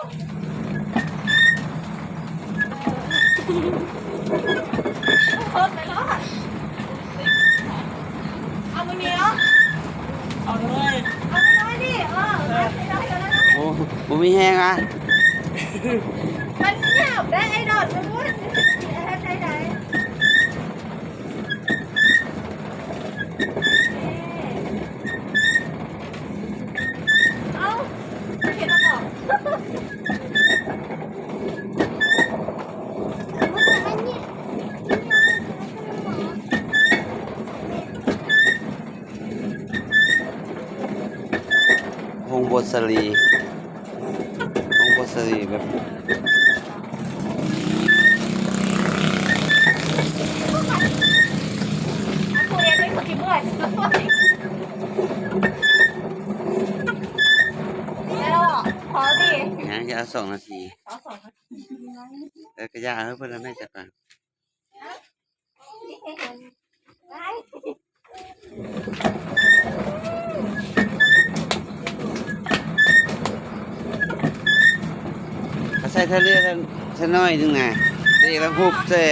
เพิ่ม้เนียเอาเลยเอาน้ยดิเออได้ได้ได้ผมมีแห้งอะมันเงียบได้ไอ้ดอดมันรู้ พงบทสลีพงบทสลีแบบกูเรียนไม่คนที่เมื่อยแล้วขอดินะจะเอาสองนาทีขอสองนาทีเออกระยาเฮ้ยเพื่อนแม่จัดการ ใส่ทะเลทะน้อยนึงไงะเด็แล้วฮุบเซ่